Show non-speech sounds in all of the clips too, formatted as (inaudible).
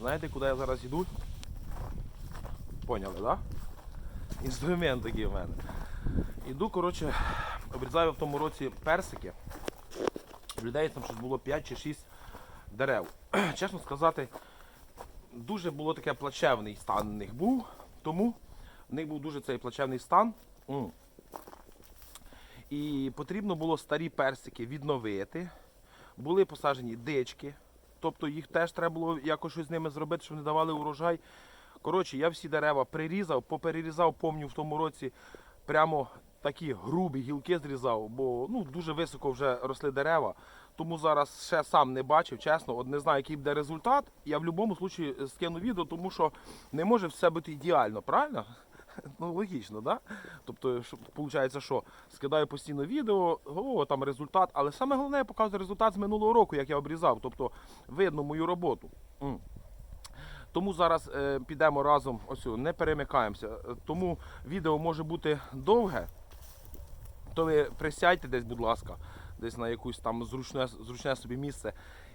Знаєте, куди я зараз йду? Поняли, так? Да? Інструмент такий в мене. Іду, коротше, обрізаю в тому році персики. В людей там щось було 5 чи 6 дерев. (clears throat) Чесно сказати, дуже було таке плачевний стан у них був, тому в них був дуже цей плачевний стан. І потрібно було старі персики відновити. Були посаджені дички, тобто їх теж треба було якось щось з ними зробити, щоб не давали урожай. Коротше, я всі дерева прирізав, поперерізав, помню в тому році прямо такі грубі гілки зрізав, бо ну, дуже високо вже росли дерева. Тому зараз ще сам не бачив, чесно, от не знаю, який буде результат. Я в будь-якому випадку скину відео, тому що не може все бути ідеально, правильно? (laughs) Ну, логічно, да? Тобто, що, виходить, що скидаю постійно відео, о, там результат, але саме головне я показую результат з минулого року, як я обрізав. Тобто видно мою роботу. М. Тому зараз е, підемо разом, ось не перемикаємося. Е, Тому відео може бути довге. То ви присядьте десь, будь ласка, десь на якусь там зручне, зручне собі місце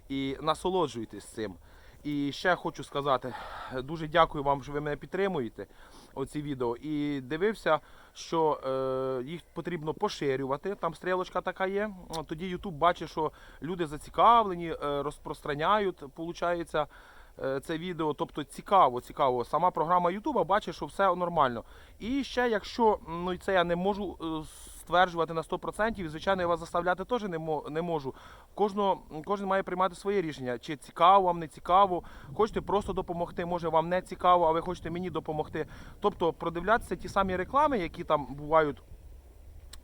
і насолоджуйтесь цим. І ще хочу сказати, е, дуже дякую вам, що ви мене підтримуєте. Оці відео. І дивився, що е, їх потрібно поширювати. Там стрілочка така є. Тоді YouTube бачить, що люди зацікавлені, е, розпространяють, виходить, е, це відео. Тобто цікаво, цікаво. Сама програма YouTube бачить, що все нормально. І ще, якщо ну і це я не можу е, стверджувати на 100%, і, звичайно, я вас заставляти теж не, мо- не можу. Кожного, кожен має приймати своє рішення, чи цікаво вам, не цікаво. Хочете просто допомогти, може вам не цікаво, а ви хочете мені допомогти. Тобто продивлятися ті самі реклами, які там бувають.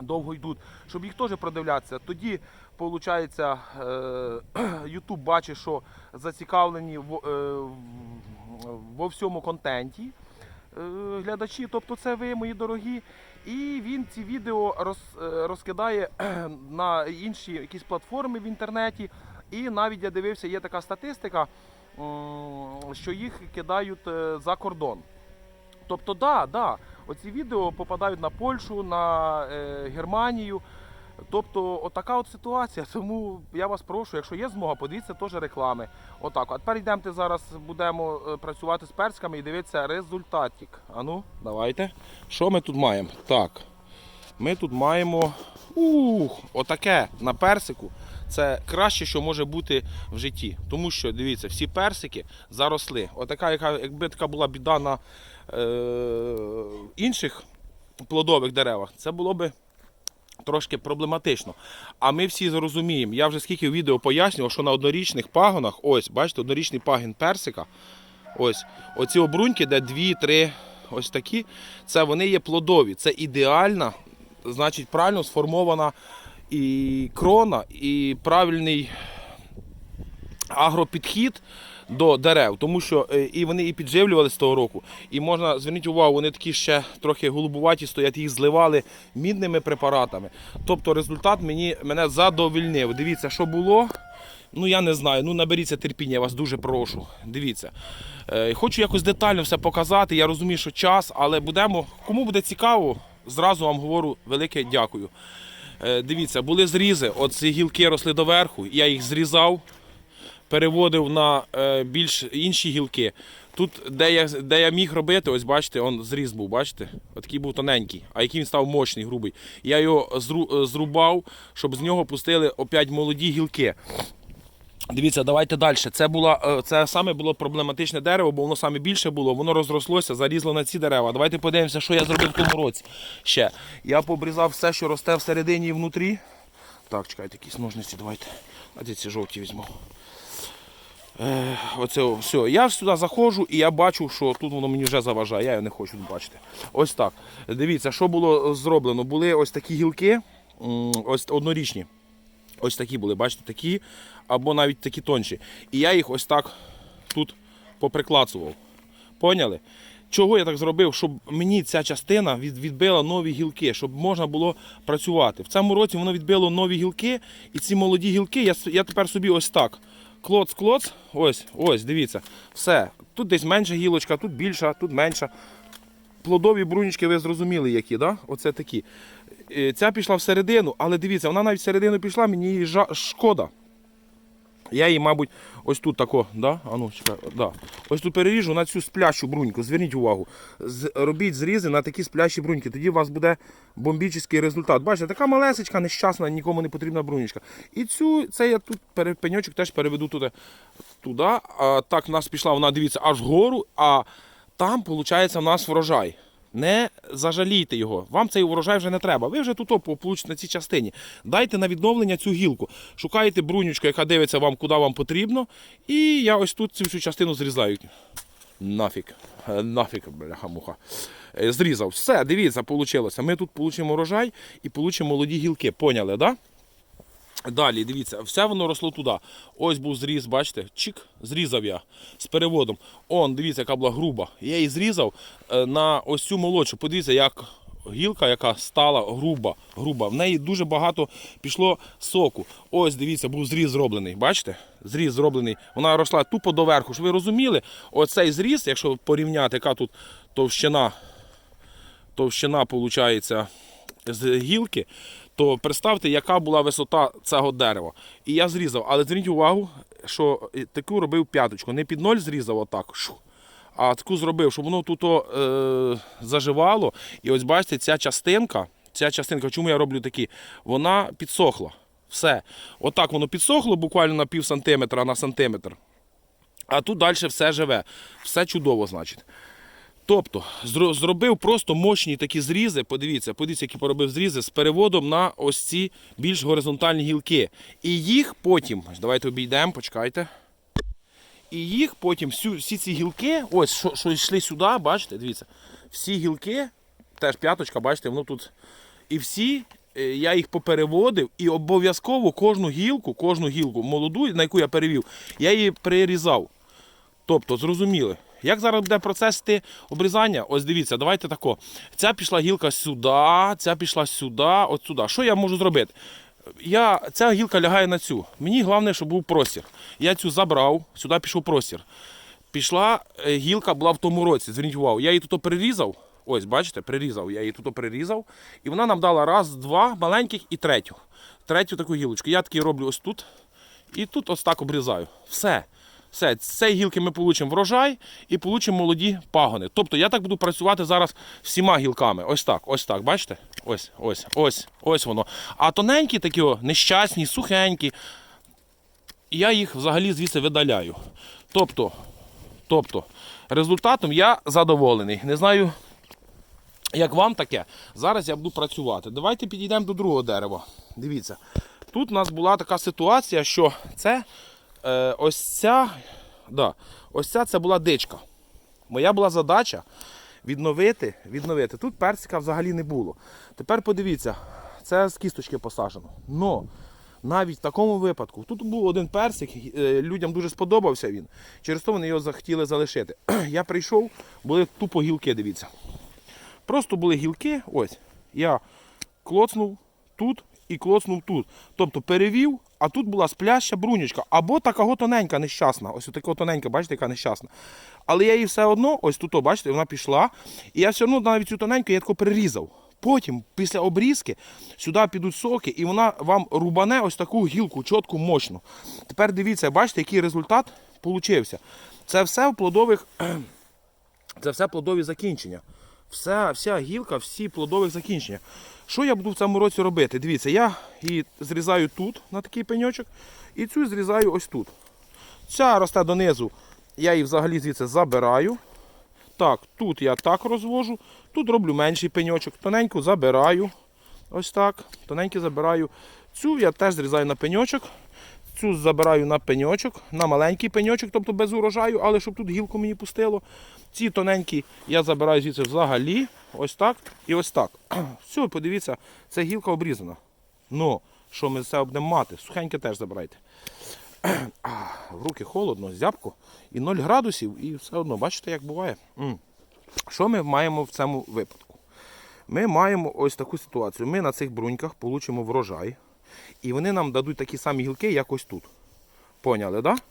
Довго йдуть, щоб їх теж продивлятися. Тоді, виходить, YouTube бачить, що зацікавлені в, е, во всьому контенті е, глядачі, тобто це ви, мої дорогі. І він ці відео роз, е, розкидає (clears throat) на інші якісь платформи в інтернеті. І навіть я дивився, є така статистика, що їх кидають е, за кордон. Тобто, да, да, оці відео попадають на Польщу, на е, Германію. Тобто, отака от ситуація. (laughs) Тому я вас прошу, якщо є змога, подивіться теж реклами. Отак. А тепер йдемте зараз, будемо е, працювати з перцьками і дивитися результатик. Ану, давайте. Що ми тут маємо? Так. Ми тут маємо ух, отаке на персику. Це краще, що може бути в житті. Тому що, дивіться, всі персики заросли. Отака, яка, якби така була біда на е, інших плодових деревах, це було би трошки проблематично. А ми всі зрозуміємо, я вже скільки відео пояснював, що на однорічних пагонах, ось, бачите, однорічний пагін персика, ось, оці обруньки, де дві-три ось такі, це вони є плодові. Це ідеальна, значить, правильно сформована і крона, і правильний агропідхід до дерев, тому що е, і вони і підживлювалися того року. І можна зверніть увагу, вони такі ще трохи голубуваті стоять, їх зливали мідними препаратами. Тобто результат мені, мене задовільнив. Дивіться, що було. Ну я не знаю. Ну наберіться терпіння, я вас дуже прошу. Дивіться. Е, Хочу якось детально все показати. Я розумію, що час, але будемо. Кому буде цікаво, зразу вам говорю велике дякую. Е, Дивіться, були зрізи. От ці гілки росли доверху, я їх зрізав переводив на е, більш інші гілки. Тут, де я, де я міг робити, ось бачите, он зріз був, бачите? Отакий був тоненький, а який він став мощний, грубий. Я його е, зрубав, щоб з нього пустили опять молоді гілки. Дивіться, давайте далі. Це була, е, це саме було проблематичне дерево, бо воно саме більше було, воно розрослося, зарізло на ці дерева. Давайте подивимося, що я зробив в тому році. Ще. Я пообрізав все, що росте всередині і внутрі. Так, чекайте, якісь ножниці, давайте. Давайте ці жовті візьму. Е, Оце все. Я сюди заходжу і я бачу, що тут воно мені вже заважає. Я його не хочу бачити. Ось так. Дивіться, що було зроблено. Були ось такі гілки, ось однорічні. Ось такі були, бачите, такі, або навіть такі тонші. І я їх ось так тут поприклацував. Поняли? Чого я так зробив? Щоб мені ця частина відбила нові гілки, щоб можна було працювати. В цьому році воно відбило нові гілки, і ці молоді гілки я, я тепер собі ось так. Клоц-клоц, ось, ось, дивіться. Все. Тут десь менша гілочка, тут більша, тут менша. Плодові брунічки, ви зрозуміли, які, да? Оце такі. Е, Ця пішла всередину, але дивіться, вона навіть всередину пішла, мені її жа- шкода. Я її, мабуть, ось тут тако, да? А ну, чекай, да. ось тут переріжу на цю сплящу бруньку. Зверніть увагу. Робіть зрізи на такі сплящі бруньки. Тоді у вас буде бомбічний результат. Бачите, така малесечка, нещасна, нікому не потрібна брунечка. І цю, це я тут пеньочок теж переведу туди. туди. А, так, в нас пішла, вона дивіться, аж вгору, а там, виходить, в нас врожай. Не зажалійте його. Вам цей урожай вже не треба. Ви вже тут получите на цій частині. Дайте на відновлення цю гілку. Шукайте брунючку, яка дивиться вам, куди вам потрібно. І я ось тут цю всю частину зрізаю. Нафіг. Е, Нафіг, бляха-муха. Е, Зрізав. Все, дивіться, вийшло. Ми тут получимо урожай і получимо молоді гілки. Поняли, так? Да? Далі, дивіться, все воно росло туди. Ось був зріз, бачите, чик, зрізав я з переводом. Он, дивіться, яка була груба. Я її зрізав е, на ось цю молодшу. Подивіться, як гілка, яка стала груба. груба. В неї дуже багато пішло соку. Ось, дивіться, був зріз зроблений. Бачите? Зріз зроблений. Вона росла тупо доверху. Щоб ви розуміли, оцей зріз, якщо порівняти, яка тут товщина, товщина, виходить, з гілки, то представте, яка була висота цього дерева. І я зрізав, але зверніть увагу, що таку робив п'яточку. Не під ноль зрізав отак. А таку зробив, щоб воно тут е, заживало. І ось бачите, ця частинка, ця частинка, чому я роблю такі, вона підсохла. Все. Отак воно підсохло буквально на пів сантиметра на сантиметр. А тут далі все живе. Все чудово, значить. Тобто зробив просто мощні такі зрізи. Подивіться, подивіться, які поробив зрізи з переводом на ось ці більш горизонтальні гілки. І їх потім, давайте обійдемо, почекайте. І їх потім всі ці гілки, ось що, що йшли сюди, бачите, дивіться, всі гілки, теж п'яточка, бачите, воно тут. І всі е, я їх попереводив і обов'язково кожну гілку, кожну гілку молоду, на яку я перевів, я її прирізав. Тобто, зрозуміли. Як зараз буде процес йти обрізання? Ось дивіться, давайте тако. Ця пішла гілка сюди, ця пішла сюди, от сюди. Що я можу зробити? Я, ця гілка лягає на цю. Мені головне, щоб був простір. Я цю забрав, сюди пішов простір. Пішла е, гілка була в тому році. Зверніть увагу, я її тут перерізав. Ось, бачите, прирізав. Я її тут прирізав. І вона нам дала раз, два маленьких і третю. Третю таку гілочку. Я таки роблю ось тут. І тут ось так обрізаю. Все. Все, з цієї гілки ми получимо врожай і получимо молоді пагони. Тобто я так буду працювати зараз всіма гілками. Ось так, ось так, бачите? Ось, ось, ось, ось воно. А тоненькі такі о, нещасні, сухенькі. Я їх взагалі звідси видаляю. Тобто, тобто, результатом я задоволений. Не знаю, як вам таке. Зараз я буду працювати. Давайте підійдемо до другого дерева. Дивіться. Тут у нас була така ситуація, що це е, ось ця, да, ось ця це була дичка. Моя була задача відновити, відновити. Тут персика взагалі не було. Тепер подивіться, це з кісточки посаджено. Но навіть в такому випадку, тут був один персик, е, людям дуже сподобався він. Через то вони його захотіли залишити. (clears throat) Я прийшов, були тупо гілки, дивіться. Просто були гілки, ось. Я клоцнув тут і клоцнув тут. Тобто перевів, а тут була спляща брунючка. Або така тоненька, нещасна. Ось така тоненька, бачите, яка нещасна. Але я її все одно, ось тут, бачите, вона пішла. І я все одно навіть цю тоненьку я тако перерізав. Потім, після обрізки, сюди підуть соки, і вона вам рубане ось таку гілку, чітку, мощну. Тепер дивіться, бачите, який результат получився. Це все в плодових. (clears throat) Це все плодові закінчення. Вся, вся гілка, всі плодових закінчення. Що я буду в цьому році робити? Дивіться, я її зрізаю тут на такий пеньочок, і цю зрізаю ось тут. Ця росте донизу, я її взагалі звідси забираю. Так, тут я так розвожу, тут роблю менший пеньочок, тоненьку забираю. Ось так. Тоненький забираю. Цю я теж зрізаю на пеньочок. Цю забираю на пеньочок, на маленький пеньочок, тобто без урожаю, але щоб тут гілку мені пустило. Ці тоненькі я забираю звідси взагалі. Ось так і ось так. (clears throat) Все, подивіться, це гілка обрізана. Ну, що ми це будемо мати? Сухеньке теж забирайте. (clears throat) В руки холодно, зябко. І 0 градусів, і все одно, бачите, як буває. Що ми маємо в цьому випадку? Ми маємо ось таку ситуацію. Ми на цих бруньках получимо врожай. І вони нам дадуть такі самі гілки, як ось тут. Поняли, так? Да?